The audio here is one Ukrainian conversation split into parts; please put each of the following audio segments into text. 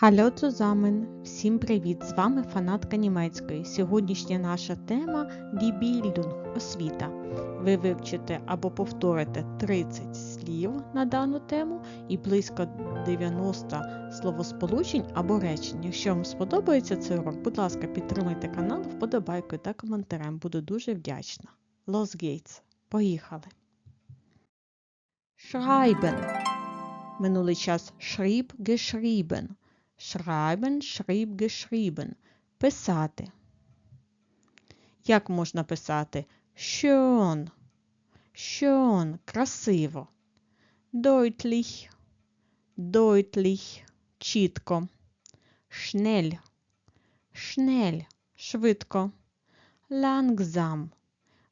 Hallo zusammen! Всім привіт! З вами фанатка німецької. Сьогоднішня наша тема Die освіта. Ви вивчите або повторите 30 слів на дану тему і близько 90 словосполучень або речень. Якщо вам сподобається цей урок, будь ласка, підтримайте канал вподобайкою та коментарем. Буду дуже вдячна. Los geht's! Поїхали! Schreiben. Минулий час schrieb, geschrieben. Schreiben, schrieb, geschrieben. Писати. Як можна писати? Schön. Schön. Красиво. Deutlich. Deutlich. Чітко. Schnell. Schnell. Швидко. Langsam.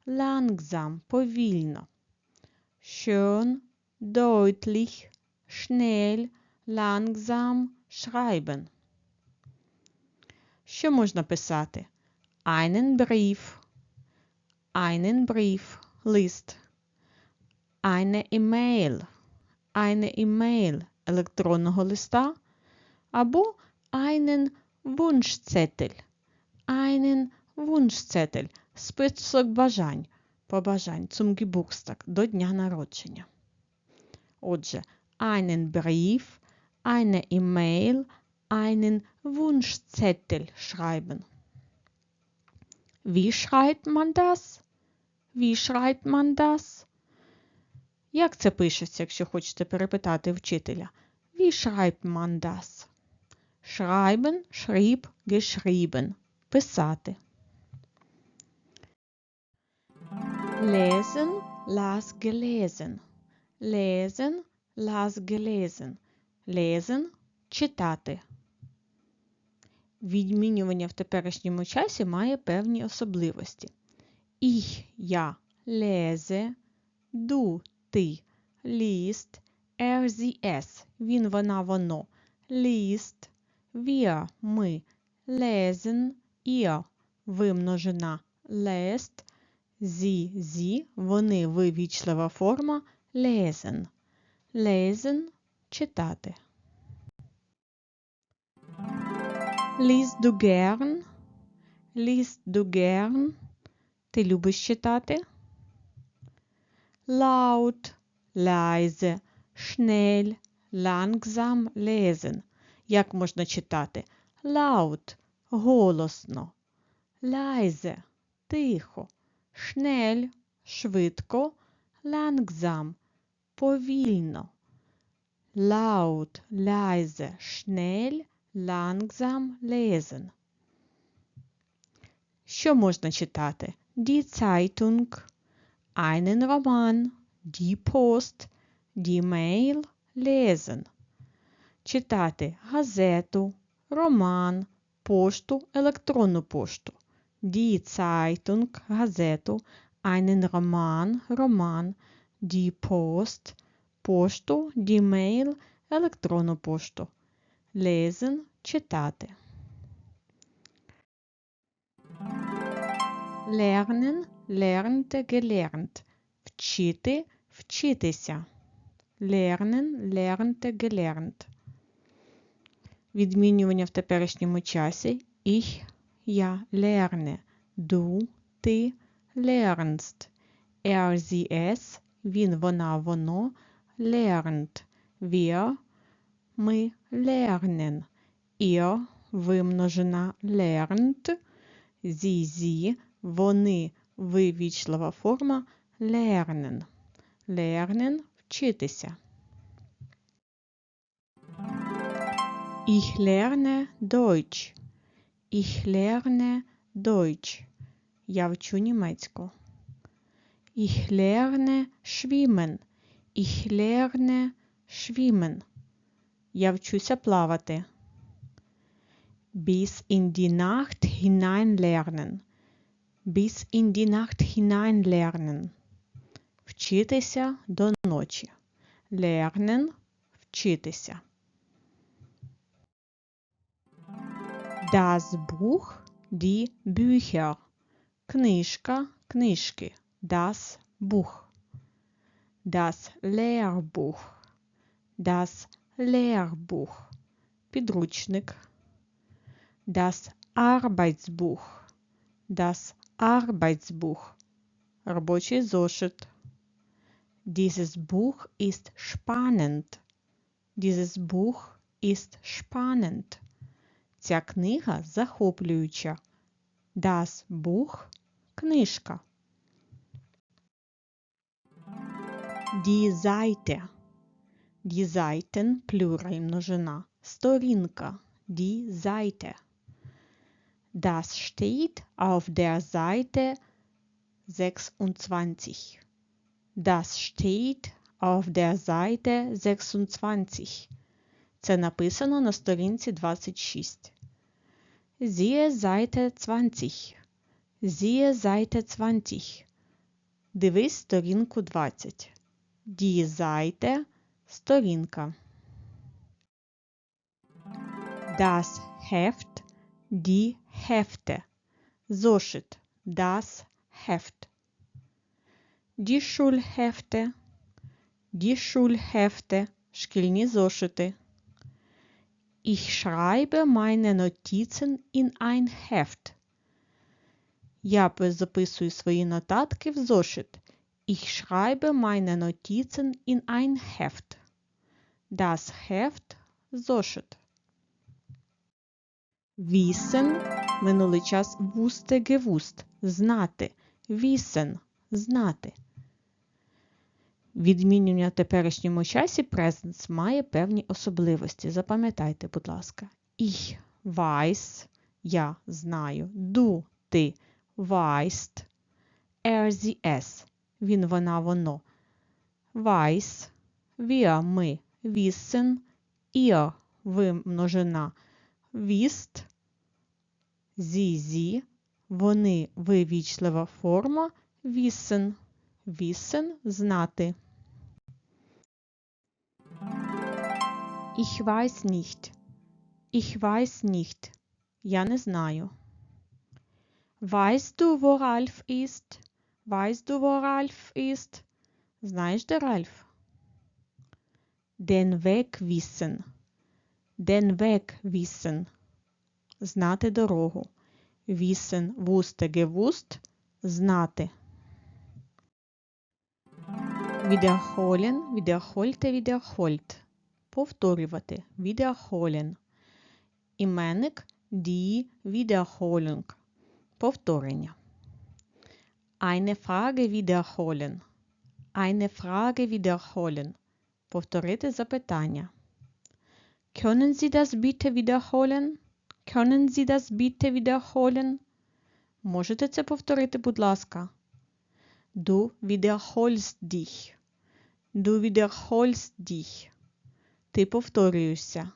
Langsam. Повільно. Schön. Deutlich. Schnell. Langsam. Schreiben. Що можна писати? Einen Brief. Einen Brief. Лист. Eine E-Mail. Eine E-Mail електронного листа. Або einen Wunschzettel. Einen Wunschzettel. Список бажань. Побажань. Zum Geburtstag. До дня народження. Отже, einen Brief eine E-Mail, einen Wunschzettel schreiben. Wie schreibt man das? Wie schreibt man das? Як це пишеться, якщо хочете перепитати вчителя? Wie schreibt man das? Schreiben, schrieb, geschrieben. Писати. Lesen, las gelesen. Lesen, las gelesen. Lesen – читати. Відмінювання в теперішньому часі має певні особливості. Ich – я lese, du – ти liest, er – sie – es – він, вона, воно liest, wir – ми lesen, ihr – ви множина lest, sie – sie – вони вивічлива форма lesen. Lesen – читати. Gern? Liest du gern? Ти любиш читати? Laut, leise, schnell, langsam lesen. Як можна читати? Laut – голосно, leise – тихо, schnell – швидко, langsam – повільно laut, leise, schnell, langsam lesen. Що можна читати? Die Zeitung, einen Roman, die Post, die Mail, lesen. Читати газету, роман, пошту, електронну пошту. Die Zeitung, газету, einen Roman, роман, die Post, пошту, дімейл, електронну пошту. Lesen – читати. Lernen – lernte, gelernt. Вчити – вчитися. Lernen – lernte, gelernt. Відмінювання в теперішньому часі ich – я lerne, du – ти lernst, er – він, вона, воно lernt. Wir – ми lernen. Ihr – ви lernt. Sie – sie – вони вивічлива форма lernen. Lernen – вчитися. Ich lerne Deutsch. Ich lerne Deutsch. Я вчу німецьку. Ich lerne schwimmen. Ich lerne schwimmen. Я вчуся плавати. Bis in die Nacht hinein lernen. Bis in die Nacht hinein lernen. Вчитися до ночі. Lernen – вчитися. Das Buch, die Bücher. Книжка, книжки. Das Buch. Das Lehrbuch. Das Lehrbuch. підручник. Das Arbeitsbuch. Das Arbeitsbuch. Робочий зошит. Dieses Buch ist spannend. Dieses Buch ist spannend. Ця книга захоплююча. Das Buch – книжка. Die Seite. Die Seiten – плюраль множина. Сторінка. Die Seite. Das steht auf der Seite 26. Das steht auf der Seite 26. Це написано на сторінці 26. Siehe Seite 20. Siehe Seite 20. Дивись сторінку 20. Die сторінка. Das Heft – die Hefte. Зошит – das Heft. Die Schulhefte – die Schulhefte. Шкільні зошити. Ich schreibe meine Notizen in ein Heft. Я записую свої нотатки в зошит. Ich schreibe meine Notizen in ein Heft. Das Heft – зошит. Wissen – минулий час wusste gewusst – знати. Wissen – знати. Відмінювання в теперішньому часі presence має певні особливості. Запам'ятайте, будь ласка. Ich weiß – я знаю. Du – ти weißt. Er – sie – es – він, вона, воно. Weiß – wir – ми. Wissen – ihr – ви множина. Sie – sie – вони – вивічлива форма. Wissen – wissen – знати. Ich weiß nicht. Ich weiß nicht. Я не знаю. Weißt du, wo Ralf ist? Weißt du, wo Ralf ist? Знаєш, де Ральф? Den Weg wissen. Den Weg wissen. Знати дорогу. Wissen, wusste, gewusst. Знати. Wiederholen, wiederholte, wiederholt. Повторювати. Wiederholen. Іменник die Wiederholung. Повторення. Eine Frage wiederholen. Eine Frage wiederholen. Повторити запитання. Können Sie das bitte wiederholen? Können Sie das bitte wiederholen? Можете це повторити, будь ласка? Du wiederholst dich. Du wiederholst dich. Ти повторюєшся.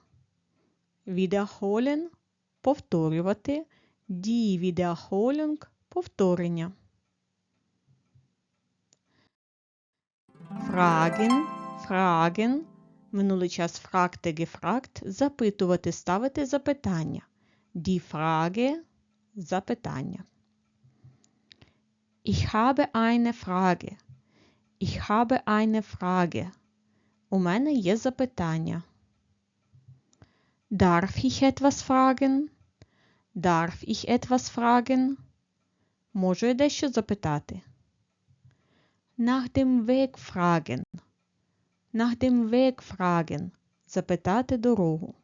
Wiederholen – повторювати. Die Wiederholung – повторення. Fragen, Fragen – минулий час фракте, гефракт – запитувати, ставити запитання. Die Frage – запитання. Ich habe eine Frage. Ich habe eine Frage. У мене є запитання. Darf ich etwas fragen? Darf ich etwas fragen? Можу я дещо запитати? Nach dem Weg fragen. Nach dem Weg fragen. Запитати дорогу.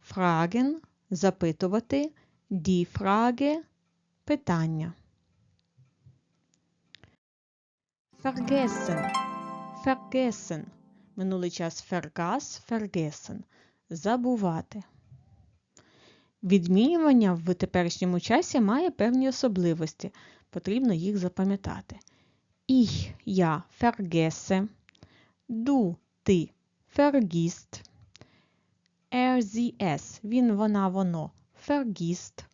Fragen – запитувати. Die Frage – питання. Vergessen. Vergessen. Минулий час vergas, vergessen. Забувати. Відмінювання в теперішньому часі має певні особливості. Потрібно їх запам'ятати. Ich – я vergesse. Du – ти vergisst. Er, sie, es – він, вона, воно vergisst.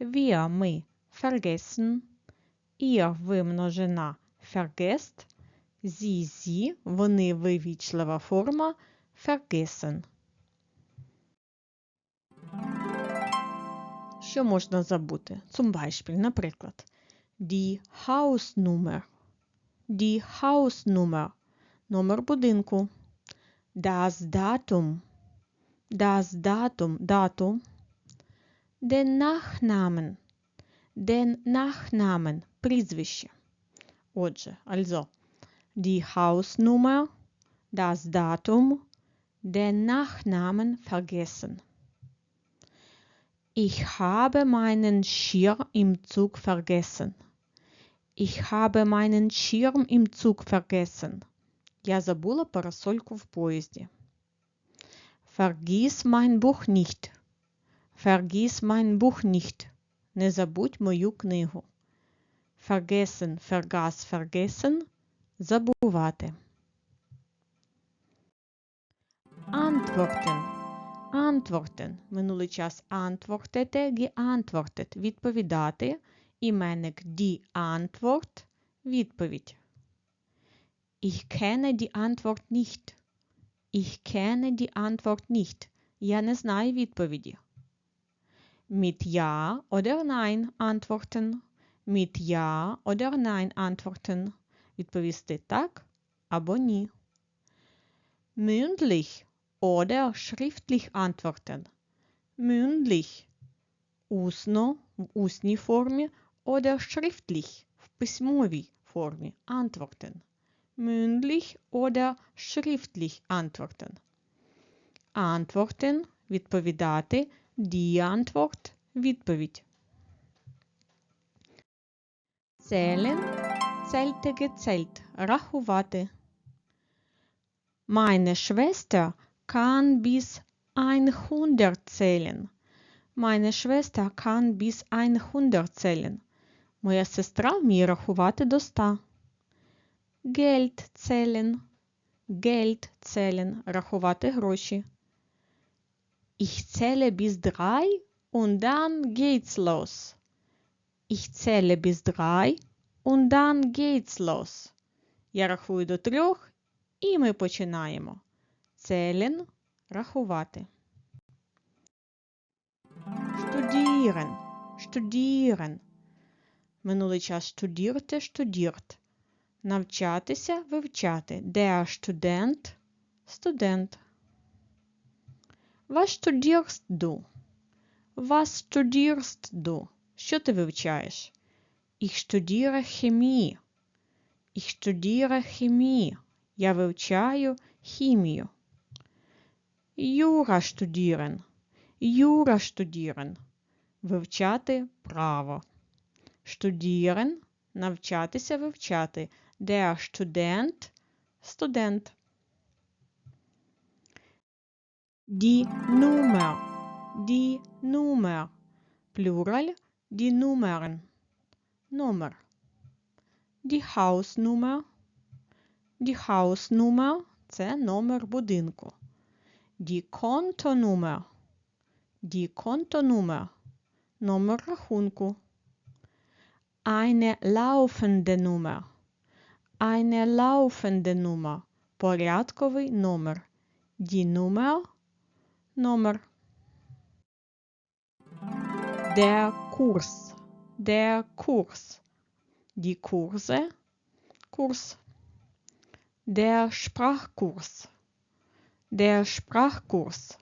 Wir – ми vergessen. Ihr – ви множина vergesst. Sie, sie – вони вивічлива форма vergessen. Що можна забути? Zum Beispiel, наприклад, die Hausnummer. Die Hausnummer – номер будинку. Das Datum das Datum, Datum, den Nachnamen, den Nachnamen, прізвище. Отже, also, die Hausnummer, das Datum, den Nachnamen vergessen. Ich habe meinen Schirm im Zug vergessen. Ich habe meinen Schirm im Zug vergessen. Я забула парасольку в поїзді. Vergiss mein Buch nicht. Vergiss mein Buch nicht. Не забудь мою книгу. Vergessen, vergaß, vergessen. Забувати. Antworten. Antworten. Минулий час antwortete, geantwortet. Відповідати. Іменник die Antwort. Відповідь. Ich kenne die Antwort nicht. Ich kenne die Antwort nicht. Я не знаю відповіді. Mit Ja oder Nein antworten. Mit Ja oder Nein antworten. Відповісти так або ні. Mündlich oder schriftlich antworten. Mündlich усно в усній формі oder schriftlich в письмовій формі antworten. Mündlich oder schriftlich antworten. Antworten відповідати, die Antwort відповідь. Zählen, zählte gezählt, рахувати. Meine Schwester kann bis 100 zählen. Meine Schwester kann bis 100 zählen. Моя сестра вміє рахувати до 100. Geld zählen. Geld zählen. Рахувати гроші. Ich zähle bis drei und dann geht's los. Ich zähle bis drei und dann geht's los. Я рахую до трьох і ми починаємо. Zählen – рахувати. Studieren. Studieren. Минулий час studierte, studiert. Навчатися, вивчати. Der Student – студент. Was studierst du? Was studierst du? Що ти вивчаєш? Chemie. Ich studiere Chemie. Я вивчаю хімію. Jura studieren. Jura studieren. Вивчати право. Studieren – навчатися вивчати. Der Student – студент. Die Nummer. Die Nummer. Plural – die Nummern. Номер. Die Hausnummer. Die Hausnummer – це номер будинку. Die Kontonummer. Die Kontonummer – номер рахунку. Eine laufende Nummer. Eine laufende Nummer – порядковий номер. Die Nummer – номер. Der Kurs. Der Kurs. Die Kurse. Kurs. Der Sprachkurs. Der Sprachkurs.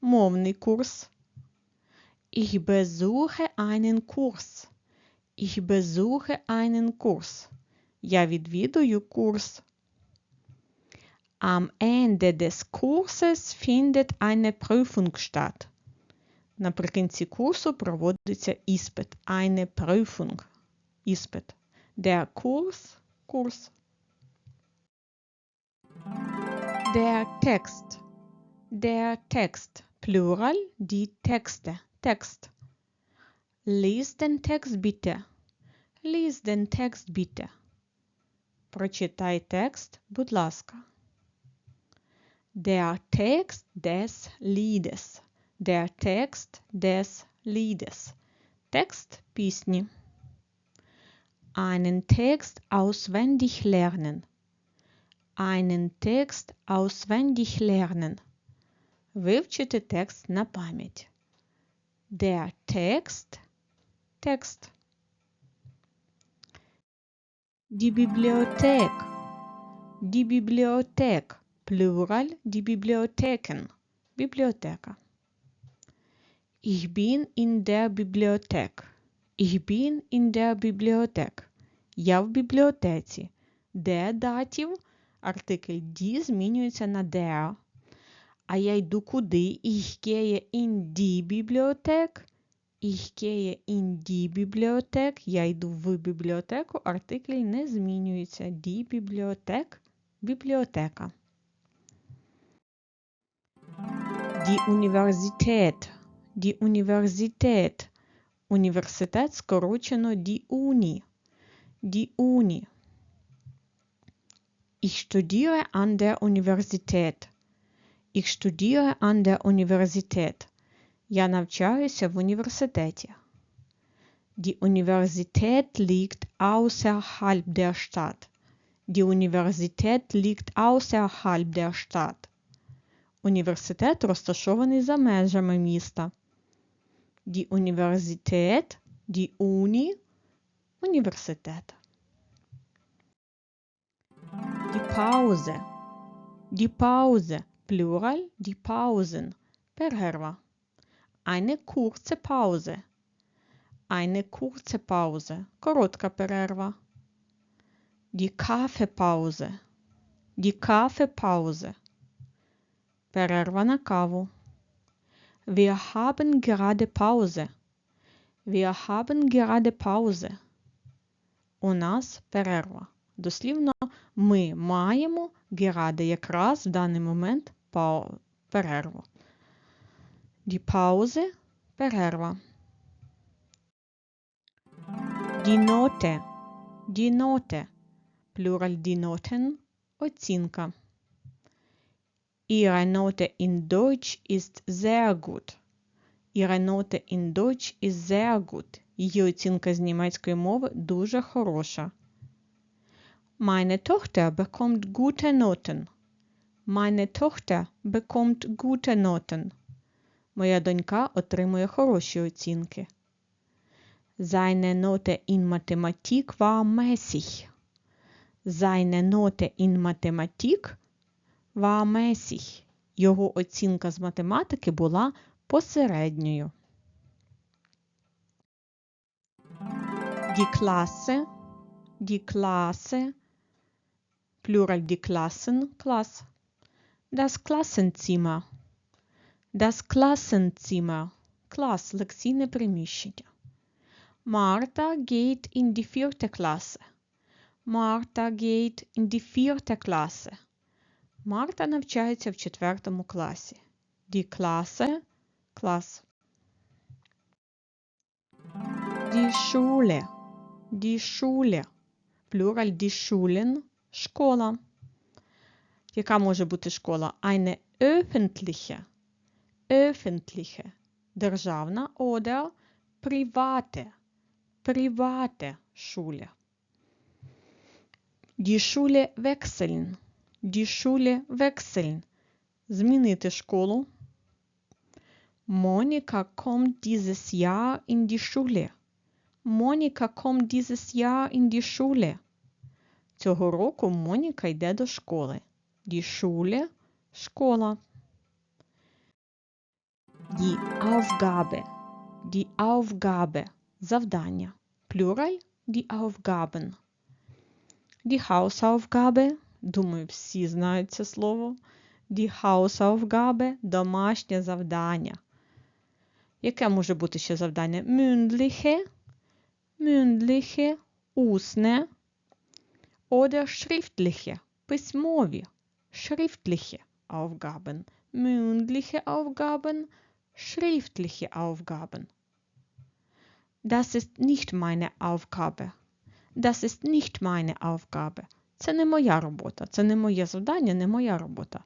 Мовний курс. Ich besuche einen Kurs. Ich besuche einen Kurs. Я відвідую курс. Am Ende des Kurses findet eine Prüfung statt. Наприкінці курсу проводиться іспит. Eine Prüfung. Іспит. Der Kurs – курс. Der Text. Der Text. Plural die Texte. Text. Lies den Text bitte. Lies den Text bitte. Прочитай текст, будь ласка. Der Text des Liedes. Der Text des Liedes. Текст пісні. Einen Text auswendig lernen. Einen Text auswendig lernen. Вивчити текст на пам'ять. Der Text – текст. Die Bibliothek. Die Bibliothek. Plural die Bibliotheken. Бібліотека. Ich bin in der Bibliothek. Ich bin in der Bibliothek. Я в бібліотеці. Де датів? Артикль die змінюється на der. А я йду куди? Ich gehe in die Bibliothek. Ich gehe in die Bibliothek. Я йду в бібліотеку. Артикль не змінюється. Die Bibliothek – бібліотека. Die Universität. Die Universität. Університет скорочено die Uni. Die Uni. Ich studiere an der Universität. Ich studiere an der Universität. Я навчаюся в університеті. Die Universität liegt außerhalb der Stadt. Die Universität liegt außerhalb der Stadt. Університет розташований за межами міста. Die Universität, die Uni, університет. Die Pause. Die Pause. Plural, die Pausen. Перерва. Eine kurze Pause. Eine kurze Pause. Коротка перерва. Die Kaffeepause. Die Kaffeepause. Перерва на каву. Wir haben gerade Pause. Wir haben gerade Pause. У нас перерва. Дослівно, ми маємо gerade якраз в даний момент перерву. Die Pause – перерва. Die Note. Die Note. Plural die Noten – оцінка. Ihre Note in Deutsch ist sehr gut. Ihre Note in Deutsch ist sehr gut. Її оцінка з німецької мови дуже хороша. Meine Tochter bekommt gute Noten. Meine Tochter bekommt gute Noten. Моя донька отримує хороші оцінки. Seine Note in Mathematik war mäßig. Seine Note in Mathematik war mäßig. Його оцінка з математики була посередньою. Die Klasse, die Klasse, Plural die Klassen, Klasse. Das Klassenzimmer. Das Klassenzimmer. Клас лекційне приміщення. Martha geht in die vierte Klasse. Martha geht in die vierte Klasse. Марта навчається в четвертому класі. Die Klasse – клас. Die Schule. Die Schule. Плюраль die Schulen – школа. Яка може бути школа? Eine öffentliche. Öffentliche. Державна oder private. Private Schule. Die Schule wechseln. Die Schule wechseln. Змінити школу. Monika kommt dieses Jahr in die Schule. Monika kommt dieses Jahr in die Schule. Цього року Моніка йде до школи. Die Schule – школа. Die Aufgabe. Die Aufgabe – завдання. Плюраль – die Aufgaben. Die Hausaufgabe – думаю, всі знають це слово. Die Hausaufgabe – домашнє завдання. Яке може бути ще завдання? Mündliche, mündliche, усне, oder schriftliche, письмові, schriftliche Aufgaben, mündliche Aufgaben, schriftliche Aufgaben. Das ist nicht meine Aufgabe. Das ist nicht meine Aufgabe. Це не моя робота, це не моє завдання, не моя робота.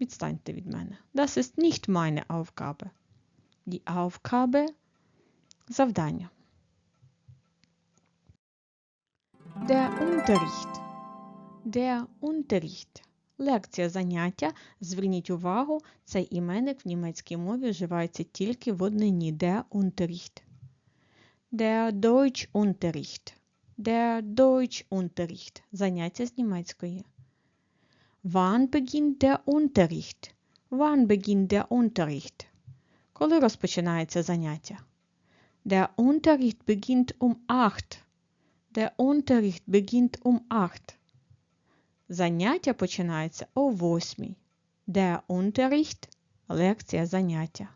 Відстаньте від мене. Das ist nicht meine Aufgabe. Die Aufgabe – завдання. Der Unterricht. Der Unterricht. Лекція заняття. Зверніть увагу, цей іменник в німецькій мові вживається тільки в однині. Der Unterricht. Der Deutschunterricht. Der Deutschunterricht. Заняття з німецької. Wann beginnt der Unterricht? Wann beginnt der Unterricht? Коли розпочинається заняття? Der Unterricht beginnt um 8. Der Unterricht beginnt um 8. Заняття починається о 8. Der Unterricht – лекція заняття.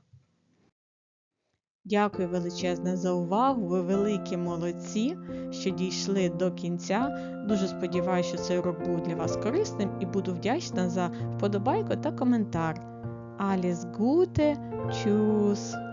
Дякую величезне за увагу. Ви великі молодці, що дійшли до кінця. Дуже сподіваюся, що цей урок був для вас корисним і буду вдячна за вподобайку та коментар. Alles Gute, Tschüss!